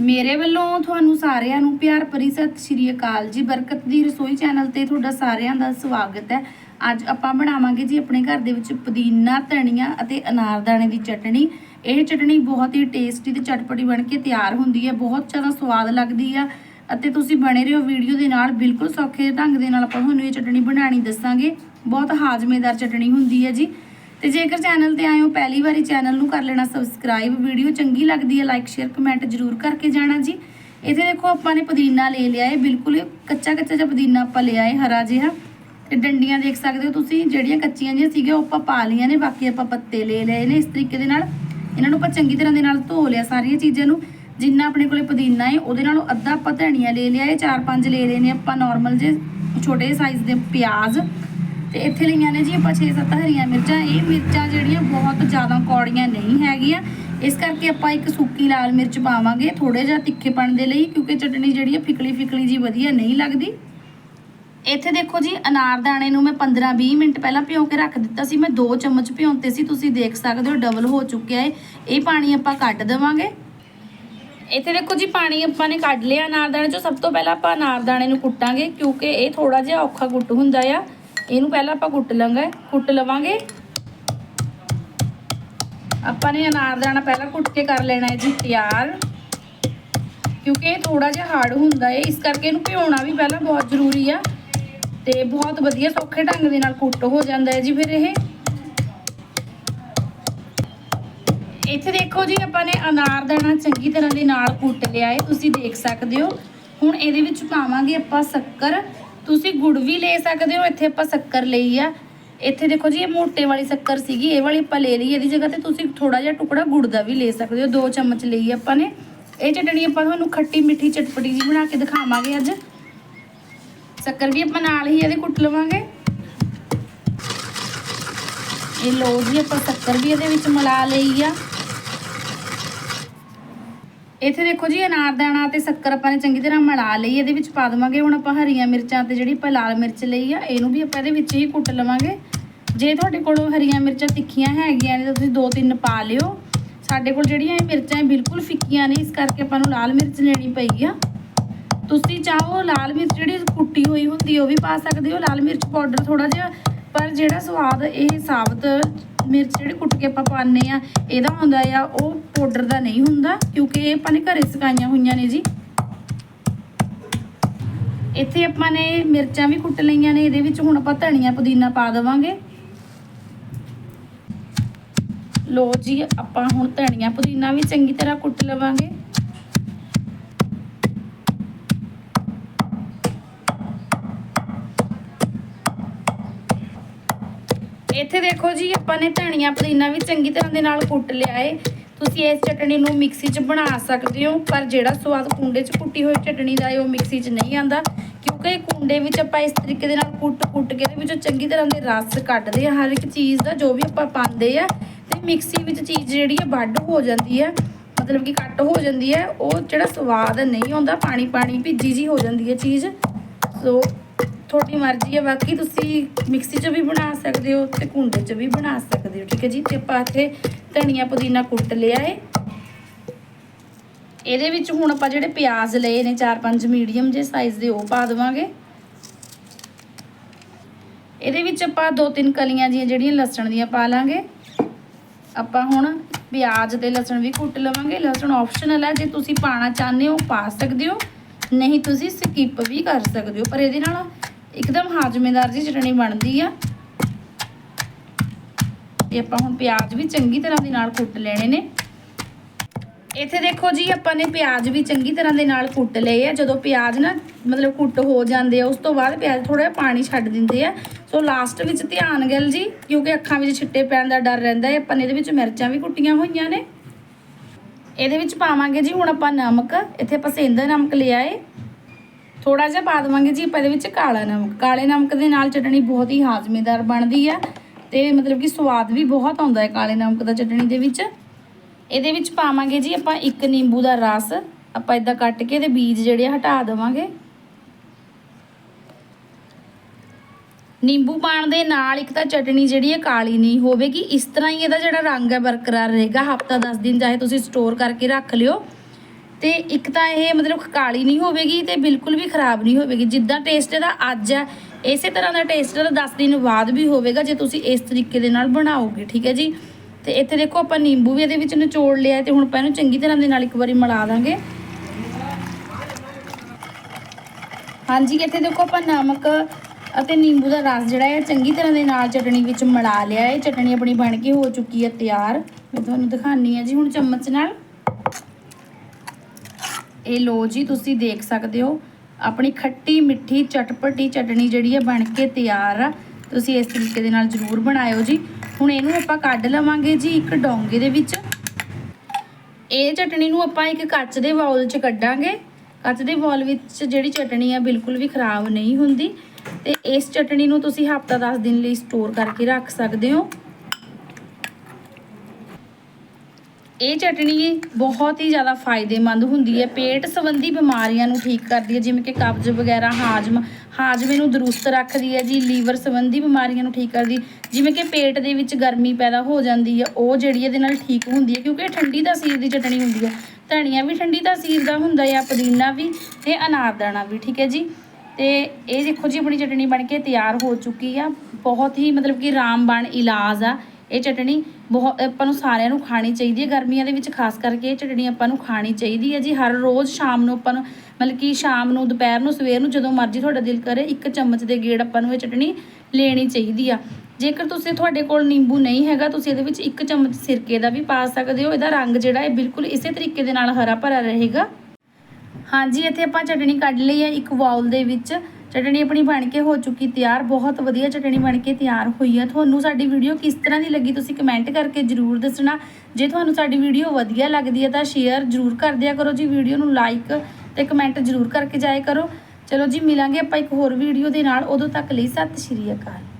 ਮੇਰੇ ਵੱਲੋਂ ਤੁਹਾਨੂੰ ਸਾਰਿਆਂ ਨੂੰ ਪਿਆਰ ਭਰੀ ਸਤਿ ਸ਼੍ਰੀ ਅਕਾਲ ਜੀ। ਬਰਕਤ ਦੀ ਰਸੋਈ ਚੈਨਲ ਤੇ ਤੁਹਾਡਾ ਸਾਰਿਆਂ ਦਾ ਸਵਾਗਤ ਹੈ। ਅੱਜ ਆਪਾਂ ਬਣਾਵਾਂਗੇ ਜੀ ਆਪਣੇ ਘਰ ਦੇ ਵਿੱਚ ਪੁਦੀਨਾ, ਧਨੀਆ ਅਤੇ ਅਨਾਰਦਾਣੇ ਦੀ ਚਟਣੀ। ਇਹ ਚਟਣੀ ਬਹੁਤ ਹੀ ਟੇਸਟੀ ਤੇ ਚਟਪਟੀ ਬਣ ਕੇ ਤਿਆਰ ਹੁੰਦੀ ਹੈ। ਬਹੁਤ ਜ਼ਿਆਦਾ ਸਵਾਦ ਲੱਗਦੀ ਆ ਅਤੇ ਤੁਸੀਂ ਬਣੇ ਰਹੋ ਵੀਡੀਓ ਦੇ ਨਾਲ। ਬਿਲਕੁਲ ਸੌਖੇ ਢੰਗ ਦੇ ਨਾਲ ਆਪਾਂ ਤੁਹਾਨੂੰ ਇਹ ਚਟਣੀ ਬਣਾਉਣੀ ਦੱਸਾਂਗੇ। ਬਹੁਤ ਹਾਜ਼ਮੇਦਾਰ ਚਟਣੀ ਹੁੰਦੀ ਹੈ ਜੀ। ਤੇ ਜੇਕਰ ਚੈਨਲ ਤੇ ਆਏ ਹੋ, ਪਹਿਲੀ ਵਾਰੀ ਚੈਨਲ ਨੂੰ ਕਰ ਲੈਣਾ ਸਬਸਕ੍ਰਾਈਬ ਵੀਡੀਓ ਚੰਗੀ ਲੱਗਦੀ ਹੈ ਲਾਈਕ ਸ਼ੇਅਰ ਕਮੈਂਟ ਜਰੂਰ ਕਰਕੇ ਜਾਣਾ ਜੀ। ਇੱਥੇ ਦੇਖੋ, ਆਪਾਂ ਨੇ ਪੁਦੀਨਾ ਲੈ ਲਿਆ ਹੈ, ਬਿਲਕੁਲ ਕੱਚਾ ਕੱਚਾ ਜਿਹਾ ਪੁਦੀਨਾ ਆਪਾਂ ਲਿਆ ਹੈ, ਹਰਾ ਜਿਹਾ। ਤੇ ਡੰਡੀਆਂ ਦੇਖ ਸਕਦੇ ਹੋ ਤੁਸੀਂ, ਜਿਹੜੀਆਂ ਕੱਚੀਆਂ ਜਿਹੀਆਂ ਸੀਗੀਆਂ, ਉਹ ਆਪਾਂ ਪਾ ਲਈਆਂ ਨੇ, ਬਾਕੀ ਆਪਾਂ ਪੱਤੇ ਲੈ ਲਏ ਨੇ ਇਸ ਤਰੀਕੇ ਦੇ ਨਾਲ। ਇਹਨਾਂ ਨੂੰ ਆਪਾਂ ਚੰਗੀ ਤਰ੍ਹਾਂ ਦੇ ਨਾਲ ਧੋ ਲਿਆ ਸਾਰੀਆਂ ਚੀਜ਼ਾਂ ਨੂੰ। ਜਿੰਨਾ ਆਪਣੇ ਕੋਲੇ ਪੁਦੀਨਾ ਹੈ, ਉਹਦੇ ਨਾਲੋਂ ਅੱਧਾ ਆਪਾਂ ਧਨੀਆ ਲੈ ਲਿਆ ਹੈ, ਚਾਰ ਪੰਜ ਲੈ ਲਏ ਨੇ ਆਪਾਂ ਨਾਰਮਲ ਜੇ ਛੋਟੇ ਸਾਈਜ਼ ਦੇ ਪਿਆਜ਼। ਤੇ ਇੱਥੇ ਲਈਆਂ ਨੇ ਜੀ ਆਪਾਂ 6-7 ਹਰੀਆਂ ਮਿਰਚਾਂ। ਇਹ ਮਿਰਚਾਂ ਜਿਹੜੀਆਂ ਬਹੁਤ ਜ਼ਿਆਦਾ ਕੌੜੀਆਂ ਨਹੀਂ ਹੈਗੀਆਂ। ਇਸ ਕਰਕੇ ਆਪਾਂ ਇੱਕ ਸੁੱਕੀ ਲਾਲ ਮਿਰਚ ਪਾਵਾਂਗੇ ਥੋੜੇ ਜਿਹਾ ਤਿੱਖੇਪਣ ਦੇ ਲਈ, ਕਿਉਂਕਿ ਚਟਣੀ ਜਿਹੜੀ ਹੈ ਫਿਕਲੀ ਫਿਕਲੀ ਜੀ ਵਧੀਆ ਨਹੀਂ ਲੱਗਦੀ। ਇੱਥੇ ਦੇਖੋ ਜੀ, ਅਨਾਰ ਦਾਣੇ ਨੂੰ ਮੈਂ 15-20 ਮਿੰਟ ਪਹਿਲਾਂ ਭਿਓ ਕੇ ਰੱਖ ਦਿੱਤਾ ਸੀ। ਮੈਂ 2 ਚਮਚ ਭਿਉਂਤੇ ਸੀ, ਤੁਸੀਂ ਦੇਖ ਸਕਦੇ ਹੋ, ਡਬਲ ਹੋ ਚੁੱਕਿਆ ਹੈ ਇਹ ਪਾਣੀ ਆਪਾਂ ਕੱਢ ਦੇਵਾਂਗੇ। ਇੱਥੇ ਦੇਖੋ ਜੀ, ਪਾਣੀ ਆਪਾਂ ਨੇ ਕੱਢ ਲਿਆ ਅਨਾਰ ਦਾਣੇ ਚੋਂ। ਸਭ ਤੋਂ ਪਹਿਲਾਂ ਆਪਾਂ ਅਨਾਰ ਦਾਣੇ ਨੂੰ ਕੁੱਟਾਂਗੇ, ਕਿਉਂਕਿ ਇਹ ਥੋੜਾ ਜਿਹਾ ਔਖਾ ਕੁੱਟ ਹੁੰਦਾ ਆ। ਇਹਨੂੰ ਪਹਿਲਾਂ ਆਪਾਂ ਕੁੱਟ ਲਾਂਗੇ, ਕੁੱਟ ਲਵਾਂਗੇ। ਆਪਾਂ ਨੇ ਅਨਾਰ ਦਾਣਾ ਪਹਿਲਾਂ ਕੁੱਟ ਕੇ ਕਰ ਲੈਣਾ ਹੈ ਜੀ, ਤਿਆਰ। ਕਿਉਂਕਿ ਇਹ ਥੋੜਾ ਜਿਹਾ ਹਾਰਡ ਹੁੰਦਾ ਹੈ, ਇਸ ਕਰਕੇ ਇਹਨੂੰ ਭਿਉਣਾ ਵੀ ਪਹਿਲਾਂ ਬਹੁਤ ਜ਼ਰੂਰੀ ਆ। ਤੇ ਬਹੁਤ ਵਧੀਆ ਸੌਖੇ ਢੰਗ ਦੇ ਨਾਲ ਕੁੱਟ ਹੋ ਜਾਂਦਾ ਹੈ ਜੀ ਫਿਰ ਇਹ। ਇੱਥੇ ਦੇਖੋ ਜੀ, ਆਪਾਂ ਨੇ ਅਨਾਰ ਦਾਣਾ ਚੰਗੀ ਤਰ੍ਹਾਂ ਦੇ ਨਾਲ ਕੁੱਟ ਲਿਆ ਹੈ, ਤੁਸੀਂ ਦੇਖ ਸਕਦੇ ਹੋ। ਹੁਣ ਇਹਦੇ ਵਿੱਚ ਪਾਵਾਂਗੇ ਆਪਾਂ ਸ਼ੱਕਰ। ਤੁਸੀਂ ਗੁੜ ਵੀ ਲੈ ਸਕਦੇ ਹੋ, ਇੱਥੇ ਆਪਾਂ ਸ਼ੱਕਰ ਲਈ ਆ। ਇੱਥੇ ਦੇਖੋ ਜੀ, ਇਹ ਮੋਟੇ ਵਾਲੀ ਸ਼ੱਕਰ ਸੀਗੀ, ਇਹ ਵਾਲੀ ਆਪਾਂ ਲੈ ਲਈ, ਇਹਦੀ ਜਗ੍ਹਾ ਤੇ ਤੁਸੀਂ ਥੋੜਾ ਜਿਹਾ ਟੁਕੜਾ ਗੁੜ ਦਾ ਵੀ ਲੈ ਸਕਦੇ ਹੋ, ਦੋ ਚਮਚ ਲਈ ਆਪਾਂ ਨੇ। ਇਹ ਚਟਣੀ ਆਪਾਂ ਤੁਹਾਨੂੰ ਖੱਟੀ ਮਿੱਠੀ ਚਟਪਟੀ ਜੀ ਬਣਾ ਕੇ ਦਿਖਾਵਾਂਗੇ ਅੱਜ। ਸ਼ੱਕਰ ਵੀ ਆਪਾਂ ਨਾਲ ਹੀ ਇਹਦੇ ਕੁੱਟ ਲਵਾਂਗੇ। ਇਹ ਲੋ ਜੀ, ਆਪਾਂ ਸ਼ੱਕਰ ਵੀ ਇਹਦੇ ਵਿੱਚ ਮਿਲਾ ਲਈ ਆ। ਇੱਥੇ ਦੇਖੋ ਜੀ ਅਨਾਰਦਾਣਾ ਤੇ ਸ਼ੱਕਰ ਆਪਾਂ ਨੇ ਚੰਗੀ ਤਰ੍ਹਾਂ ਮਿਲਾ ਲਈ, ਇਹਦੇ ਵਿੱਚ ਪਾ ਦੇਵਾਂਗੇ ਹੁਣ ਆਪਾਂ ਹਰੀਆਂ ਮਿਰਚਾਂ ਤੇ ਜਿਹੜੀ ਆਪਾਂ ਲਾਲ ਮਿਰਚ ਲਈ ਆ, ਇਹਨੂੰ ਵੀ ਆਪਾਂ ਇਹਦੇ ਵਿੱਚ ਹੀ ਕੁੱਟ ਲਵਾਂਗੇ। ਜੇ ਤੁਹਾਡੇ ਕੋਲ ਹਰੀਆਂ ਮਿਰਚਾਂ ਤਿੱਖੀਆਂ ਹੈਗੀਆਂ ਨੇ ਤਾਂ ਤੁਸੀਂ ਦੋ ਤਿੰਨ ਪਾ ਲਿਓ। ਸਾਡੇ ਕੋਲ ਜਿਹੜੀਆਂ ਇਹ ਮਿਰਚਾਂ ਇਹ ਬਿਲਕੁਲ ਫਿੱਕੀਆਂ ਨੇ, ਇਸ ਕਰਕੇ ਆਪਾਂ ਨੂੰ ਲਾਲ ਮਿਰਚ ਲੈਣੀ ਪਈ ਆ। ਤੁਸੀਂ ਚਾਹੋ ਲਾਲ ਮਿਰਚ ਜਿਹੜੀ ਕੁੱਟੀ ਹੋਈ ਹੁੰਦੀ ਉਹ ਵੀ ਪਾ ਸਕਦੇ ਹੋ। ਲਾਲ ਮਿਰਚ ਪਾਊਡਰ ਥੋੜਾ ਜਿਹਾ, ਪਰ ਜਿਹੜਾ ਸਵਾਦ, ਇਹ ਸਾਬਤ ਮਿਰਚ ਜਿਹੜੀ ਕੁੱਟ ਕੇ ਆਪਾਂ ਪਾਉਂਦੇ ਆ ਇਹਦਾ ਹੁੰਦਾ ਆ, ਉਹ ਪਾਊਡਰ ਦਾ ਨਹੀਂ ਹੁੰਦਾ, ਕਿਉਂਕਿ ਇਹ ਆਪਾਂ ਨੇ ਘਰੇ ਸੁਕਾਈਆਂ ਹੋਈਆਂ ਨੇ ਜੀ। ਇੱਥੇ ਆਪਾਂ ਨੇ ਮਿਰਚਾਂ ਵੀ ਕੁੱਟ ਲਈਆਂ ਨੇ, ਇਹਦੇ ਵਿੱਚ ਹੁਣ ਆਪਾਂ ਧਨੀਆ ਪੁਦੀਨਾ ਪਾ ਦੇਵਾਂਗੇ। ਲੋ ਜੀ, ਆਪਾਂ ਹੁਣ ਧਨੀਆ ਪੁਦੀਨਾ ਵੀ ਚੰਗੀ ਤਰ੍ਹਾਂ ਕੁੱਟ ਲਵਾਂਗੇ। ਇੱਥੇ ਦੇਖੋ ਜੀ, ਆਪਾਂ ਨੇ ਧਨੀਆ ਪੁਦੀਨਾ ਵੀ ਚੰਗੀ ਤਰ੍ਹਾਂ ਦੇ ਨਾਲ ਕੁੱਟ ਲਿਆ ਏ। ਤੁਸੀਂ ਇਸ ਚਟਣੀ ਨੂੰ ਮਿਕਸੀ 'ਚ ਬਣਾ ਸਕਦੇ ਹੋ, ਪਰ ਜਿਹੜਾ ਸਵਾਦ ਕੁੰਡੇ 'ਚ ਕੁੱਟੀ ਹੋਈ ਚਟਣੀ ਦਾ ਏ, ਉਹ ਮਿਕਸੀ 'ਚ ਨਹੀਂ ਆਂਦਾ ਕਿਉਂਕਿ ਕੁੰਡੇ ਵਿੱਚ ਆਪਾਂ ਇਸ ਤਰੀਕੇ ਦੇ ਨਾਲ ਕੁੱਟ-ਕੁੱਟ ਕੇ ਇਹਦੇ ਵਿੱਚੋਂ ਚੰਗੀ ਤਰ੍ਹਾਂ ਦੇ ਰਸ ਕੱਢਦੇ ਆ ਹਰ ਇੱਕ ਚੀਜ਼ ਦਾ ਜੋ ਵੀ ਆਪਾਂ ਪਾਉਂਦੇ ਆ, ਤੇ ਮਿਕਸੀ ਵਿੱਚ ਚੀਜ਼ ਜਿਹੜੀ ਆ, ਵੱਢ ਹੋ ਜਾਂਦੀ ਹੈ ਮਤਲਬ ਕਿ ਕੱਟ ਹੋ ਜਾਂਦੀ ਹੈ ਉਹ ਜਿਹੜਾ ਸਵਾਦ ਨਹੀਂ ਆਉਂਦਾ ਪਾਣੀ ਪਾਣੀ ਭਿੱਜੀ ਜੀ ਹੋ ਜਾਂਦੀ ਹੈ ਚੀਜ਼। ਸੋ ਤੁਹਾਡੀ ਮਰਜ਼ੀ ਹੈ, ਬਾਕੀ ਤੁਸੀਂ ਮਿਕਸੀ 'ਚ ਵੀ ਬਣਾ ਸਕਦੇ ਹੋ ਤੇ ਕੁੰਡੇ 'ਚ ਵੀ ਬਣਾ ਸਕਦੇ ਹੋ, ਠੀਕ ਹੈ ਜੀ? ਤੇ ਆਪਾਂ ਇੱਥੇ ਧਨੀਆ ਪੁਦੀਨਾ ਕੁੱਟ ਲਿਆ ਏ। ਇਹਦੇ ਵਿੱਚ ਹੁਣ ਆਪਾਂ ਜਿਹੜੇ ਪਿਆਜ਼ ਲਏ ਨੇ 4-5 ਮੀਡੀਅਮ ਜੇ ਸਾਈਜ਼ ਦੇ, ਉਹ ਪਾ ਦੇਵਾਂਗੇ। ਇਹਦੇ ਵਿੱਚ ਆਪਾਂ ਦੋ ਤਿੰਨ ਕਲੀਆਂ ਜੀਆਂ ਜਿਹੜੀਆਂ ਲਸਣ ਦੀਆਂ ਪਾ ਲਾਂਗੇ। ਆਪਾਂ ਹੁਣ ਪਿਆਜ਼ ਤੇ ਲਸਣ ਵੀ ਕੁੱਟ ਲਵਾਂਗੇ। ਲਸਣ ਆਪਸ਼ਨਲ ਹੈ, ਜੇ ਤੁਸੀਂ ਪਾਣਾ ਚਾਹੁੰਦੇ ਹੋ, ਪਾ ਸਕਦੇ ਹੋ। ਨਹੀਂ, ਤੁਸੀਂ ਸਕਿਪ ਵੀ ਕਰ ਸਕਦੇ ਹੋ। ਪਰ ਇਹਦੇ ਨਾਲ ਇੱਕਦਮ ਹਾਜ਼ਮੇਦਾਰ ਜੀ, ਚਟਣੀ ਬਣਦੀ ਆ। ਤੇ ਆਪਾਂ ਹੁਣ ਪਿਆਜ਼ ਵੀ ਚੰਗੀ ਤਰ੍ਹਾਂ ਦੇ ਨਾਲ ਕੁੱਟ ਲੈਣੇ ਨੇ। ਇੱਥੇ ਦੇਖੋ ਜੀ, ਆਪਾਂ ਨੇ ਪਿਆਜ਼ ਵੀ ਚੰਗੀ ਤਰ੍ਹਾਂ ਦੇ ਨਾਲ ਕੁੱਟ ਲਏ ਆ। ਜਦੋਂ ਪਿਆਜ਼ ਨਾ, ਮਤਲਬ ਕੁੱਟ ਹੋ ਜਾਂਦੇ ਆ, ਉਸ ਤੋਂ ਬਾਅਦ ਪਿਆਜ਼ ਥੋੜਾ ਜਿਹਾ ਪਾਣੀ ਛੱਡ ਦਿੰਦੇ ਆ। ਸੋ ਲਾਸਟ ਵਿੱਚ ਧਿਆਨ ਗੱਲ ਜੀ, ਕਿਉਂਕਿ ਅੱਖਾਂ ਵਿੱਚ ਛਿੱਟੇ ਪੈਣ ਦਾ ਡਰ ਰਹਿੰਦਾ ਹੈ। ਆਪਾਂ ਨੇ ਇਹਦੇ ਵਿੱਚ ਮਿਰਚਾਂ ਵੀ ਕੁੱਟੀਆਂ ਹੋਈਆਂ ਨੇ। ਇਹਦੇ ਵਿੱਚ ਪਾਵਾਂਗੇ ਜੀ ਹੁਣ ਆਪਾਂ ਨਮਕ। ਇੱਥੇ ਆਪਾਂ ਸੇਂਦਾ ਨਮਕ ਲਿਆ ਏ। ਥੋੜਾ ਜਿਹਾ ਪਾ ਦੇਵਾਂਗੇ ਜੀ, ਆਪਾਂ ਇਹਦੇ ਵਿੱਚ ਕਾਲਾ ਨਮਕ। ਕਾਲੇ ਨਮਕ ਦੇ ਨਾਲ ਚਟਣੀ ਬਹੁਤ ਹੀ ਹਾਜ਼ਮੇਦਾਰ ਬਣਦੀ ਆ ਤੇ ਮਤਲਬ ਕਿ ਸਵਾਦ ਵੀ ਬਹੁਤ ਆਉਂਦਾ ਹੈ ਕਾਲੇ ਨਮਕ ਦਾ ਚਟਣੀ ਦੇ ਵਿੱਚ। ਇਹਦੇ ਵਿੱਚ ਪਾਵਾਂਗੇ ਜੀ ਆਪਾਂ ਇੱਕ ਨਿੰਬੂ ਦਾ ਰਸ। ਆਪਾਂ ਇਦਾਂ ਕੱਟ ਕੇ ਇਹਦੇ ਬੀਜ ਜਿਹੜੇ ਆ ਹਟਾ ਦੇਵਾਂਗੇ। ਨਿੰਬੂ ਪਾਣ ਦੇ ਨਾਲ ਇੱਕ ਤਾਂ ਚਟਣੀ ਜਿਹੜੀ ਹੈ ਕਾਲੀ ਨਹੀਂ ਹੋਵੇਗੀ। ਇਸ ਤਰ੍ਹਾਂ ਹੀ ਇਹਦਾ ਜਿਹੜਾ ਰੰਗ ਹੈ ਬਰਕਰਾਰ ਰਹੇਗਾ। ਹਫਤਾ 10 ਦਿਨ ਚਾਹੇ ਤੁਸੀਂ ਸਟੋਰ ਕਰਕੇ ਰੱਖ ਲਿਓ। ਤੇ ਇੱਕ ਤਾਂ ਇਹ ਮਤਲਬ ਕਾਲੀ ਨਹੀਂ ਹੋਵੇਗੀ ਤੇ ਬਿਲਕੁਲ ਵੀ ਖਰਾਬ ਨਹੀਂ ਹੋਵੇਗੀ। ਜਿੱਦਾਂ ਟੇਸਟ ਇਹਦਾ ਅੱਜ ਹੈ, ਇਸੇ ਤਰ੍ਹਾਂ ਦਾ ਟੇਸਟ ਇਹਦਾ 10 ਦਿਨ ਬਾਅਦ ਵੀ ਹੋਵੇਗਾ ਜੇ ਤੁਸੀਂ ਇਸ ਤਰੀਕੇ ਦੇ ਨਾਲ ਬਣਾਓਗੇ, ਠੀਕ ਹੈ ਜੀ? ਤੇ ਇੱਥੇ ਦੇਖੋ ਆਪਾਂ ਨਿੰਬੂ ਵੀ ਇਹਦੇ ਵਿੱਚ ਨਿਚੋੜ ਲਿਆ ਹੈ ਤੇ ਹੁਣ ਆਪਾਂ ਇਹਨੂੰ ਚੰਗੀ ਤਰ੍ਹਾਂ ਦੇ ਨਾਲ ਇੱਕ ਵਾਰੀ ਮਿਲਾ ਦਾਂਗੇ। ਹਾਂਜੀ, ਇੱਥੇ ਦੇਖੋ ਆਪਾਂ ਨਮਕ ਅਤੇ ਨਿੰਬੂ ਦਾ ਰਸ ਜਿਹੜਾ ਹੈ, ਚੰਗੀ ਤਰ੍ਹਾਂ ਦੇ ਨਾਲ ਚਟਣੀ ਵਿੱਚ ਮਿਲਾ ਲਿਆ ਹੈ। ਚਟਣੀ ਆਪਣੀ ਬਣ ਕੇ ਹੋ ਚੁੱਕੀ ਹੈ ਤਿਆਰ। ਮੈਂ ਤੁਹਾਨੂੰ ਦਿਖਾਣੀ ਹੈ ਜੀ ਹੁਣ ਚਮਚ ਨਾਲ। ਇਹ ਲੋ ਜੀ, ਤੁਸੀਂ ਦੇਖ ਸਕਦੇ ਹੋ, ਆਪਣੀ ਖੱਟੀ ਮਿੱਠੀ ਚਟਪਟੀ ਚਟਣੀ ਜਿਹੜੀ ਹੈ ਬਣ ਕੇ ਤਿਆਰ ਆ। ਤੁਸੀਂ ਇਸ ਤਰੀਕੇ ਦੇ ਨਾਲ ਜ਼ਰੂਰ ਬਣਾਇਓ ਜੀ। ਹੁਣ ਇਹਨੂੰ ਆਪਾਂ ਕੱਢ ਲਵਾਂਗੇ ਜੀ ਇੱਕ ਡੋਂਗੇ ਦੇ ਵਿੱਚ। ਇਹ ਚਟਣੀ ਨੂੰ ਆਪਾਂ ਇੱਕ ਕੱਚ ਦੇ ਬਾਉਲ 'ਚ ਕੱਢਾਂਗੇ। ਕੱਚ ਦੇ ਬਾਉਲ ਵਿੱਚ ਜਿਹੜੀ ਚਟਣੀ ਆ ਬਿਲਕੁਲ ਵੀ ਖਰਾਬ ਨਹੀਂ ਹੁੰਦੀ। ਤੇ ਇਸ ਚਟਣੀ ਨੂੰ ਤੁਸੀਂ ਹਫਤਾ 10 ਦਿਨ ਲਈ ਸਟੋਰ ਕਰਕੇ ਰੱਖ ਸਕਦੇ ਹੋ। ਇਹ ਚਟਣੀ ਬਹੁਤ ਹੀ ਜ਼ਿਆਦਾ ਫਾਇਦੇਮੰਦ ਹੁੰਦੀ ਹੈ। ਪੇਟ ਸੰਬੰਧੀ ਬਿਮਾਰੀਆਂ ਨੂੰ ਠੀਕ ਕਰਦੀ ਹੈ, ਜਿਵੇਂ ਕਿ ਕਬਜ਼ ਵਗੈਰਾ, ਹਾਜਮ। ਹਾਜਮੇ ਨੂੰ ਦਰੁਸਤ ਰੱਖਦੀ ਹੈ ਜੀ, ਲੀਵਰ ਸੰਬੰਧੀ ਬਿਮਾਰੀਆਂ ਨੂੰ ਠੀਕ ਕਰਦੀ ਜਿਵੇਂ ਕਿ ਪੇਟ ਦੇ ਵਿੱਚ ਗਰਮੀ ਪੈਦਾ ਹੋ ਜਾਂਦੀ ਹੈ, ਉਹ ਜਿਹੜੀ ਇਹਦੇ ਨਾਲ ਠੀਕ ਹੁੰਦੀ ਹੈ, ਕਿਉਂਕਿ ਇਹ ਠੰਡੀ ਤਸੀਰ ਦੀ ਚਟਣੀ ਹੁੰਦੀ ਹੈ। ਧਨੀਆ ਵੀ ਠੰਡੀ ਤਾਸੀਰ ਦਾ ਹੁੰਦਾ ਹੈ ਪੁਦੀਨਾ ਵੀ ਤੇ ਅਨਾਰਦਾਣਾ ਵੀ, ਠੀਕ ਹੈ ਜੀ? ਤੇ ਇਹ ਦੇਖੋ ਜੀ, ਆਪਣੀ ਚਟਣੀ ਬਣ ਕੇ ਤਿਆਰ ਹੋ ਚੁੱਕੀ ਆ। ਬਹੁਤ ਹੀ ਮਤਲਬ ਕਿ ਰਾਮਬਾਣ ਇਲਾਜ ਆ। ਇਹ ਚਟਣੀ ਬਹੁਤ, ਆਪਾਂ ਨੂੰ ਸਾਰਿਆਂ ਨੂੰ ਖਾਣੀ ਚਾਹੀਦੀ ਹੈ। ਗਰਮੀਆਂ ਦੇ ਵਿੱਚ ਖਾਸ ਕਰਕੇ ਇਹ ਚਟਣੀ ਆਪਾਂ ਨੂੰ ਖਾਣੀ ਚਾਹੀਦੀ ਹੈ ਜੀ। ਹਰ ਰੋਜ਼ ਸ਼ਾਮ ਨੂੰ ਆਪਾਂ ਨੂੰ, ਮਤਲਬ ਕਿ ਸ਼ਾਮ ਨੂੰ, ਦੁਪਹਿਰ ਨੂੰ, ਸਵੇਰ ਨੂੰ ਜਦੋਂ ਮਰਜ਼ੀ ਤੁਹਾਡਾ ਦਿਲ ਕਰੇ, ਇੱਕ ਚਮਚ ਦੇ ਗੇੜ ਆਪਾਂ ਨੂੰ ਇਹ ਚਟਣੀ ਲੈਣੀ ਚਾਹੀਦੀ ਆ। ਜੇਕਰ ਤੁਸੀਂ ਤੁਹਾਡੇ ਕੋਲ ਨਿੰਬੂ ਨਹੀਂ ਹੈਗਾ, ਤੁਸੀਂ ਇਹਦੇ ਵਿੱਚ ਇੱਕ ਚਮਚ ਸਿਰਕੇ ਦਾ ਵੀ ਪਾ ਸਕਦੇ ਹੋ। ਇਹਦਾ ਰੰਗ ਜਿਹੜਾ ਹੈ ਬਿਲਕੁਲ ਇਸੇ ਤਰੀਕੇ ਦੇ ਨਾਲ ਹਰਾ ਭਰਾ ਰਹੇਗਾ। ਹਾਂਜੀ, ਇੱਥੇ ਆਪਾਂ ਚਟਣੀ ਕੱਢ ਲਈ ਹੈ ਇੱਕ ਬਾਉਲ ਦੇ ਵਿੱਚ। ਚਟਣੀ ਆਪਣੀ ਬਣ ਕੇ ਹੋ ਚੁੱਕੀ ਤਿਆਰ, ਬਹੁਤ ਵਧੀਆ ਚਟਣੀ ਬਣ ਕੇ ਤਿਆਰ ਹੋਈ ਹੈ ਤੁਹਾਨੂੰ ਸਾਡੀ ਵੀਡੀਓ ਕਿਸ ਤਰ੍ਹਾਂ ਦੀ ਲੱਗੀ ਤੁਸੀਂ ਕਮੈਂਟ ਕਰਕੇ ਜਰੂਰ ਦੱਸਣਾ। ਜੇ ਤੁਹਾਨੂੰ ਸਾਡੀ ਵੀਡੀਓ ਵਧੀਆ ਲੱਗਦੀ ਹੈ ਤਾਂ ਸ਼ੇਅਰ ਜਰੂਰ ਕਰ ਦਿਆ ਕਰੋ ਜੀ, ਵੀਡੀਓ ਨੂੰ ਲਾਈਕ ਤੇ ਕਮੈਂਟ ਜਰੂਰ ਕਰਕੇ ਜਾਇਆ ਕਰੋ। ਚਲੋ ਜੀ, ਮਿਲਾਂਗੇ ਆਪਾਂ ਇੱਕ ਹੋਰ ਵੀਡੀਓ ਦੇ ਨਾਲ। ਉਦੋਂ ਤੱਕ ਲਈ ਸਤਿ ਸ਼੍ਰੀ ਅਕਾਲ।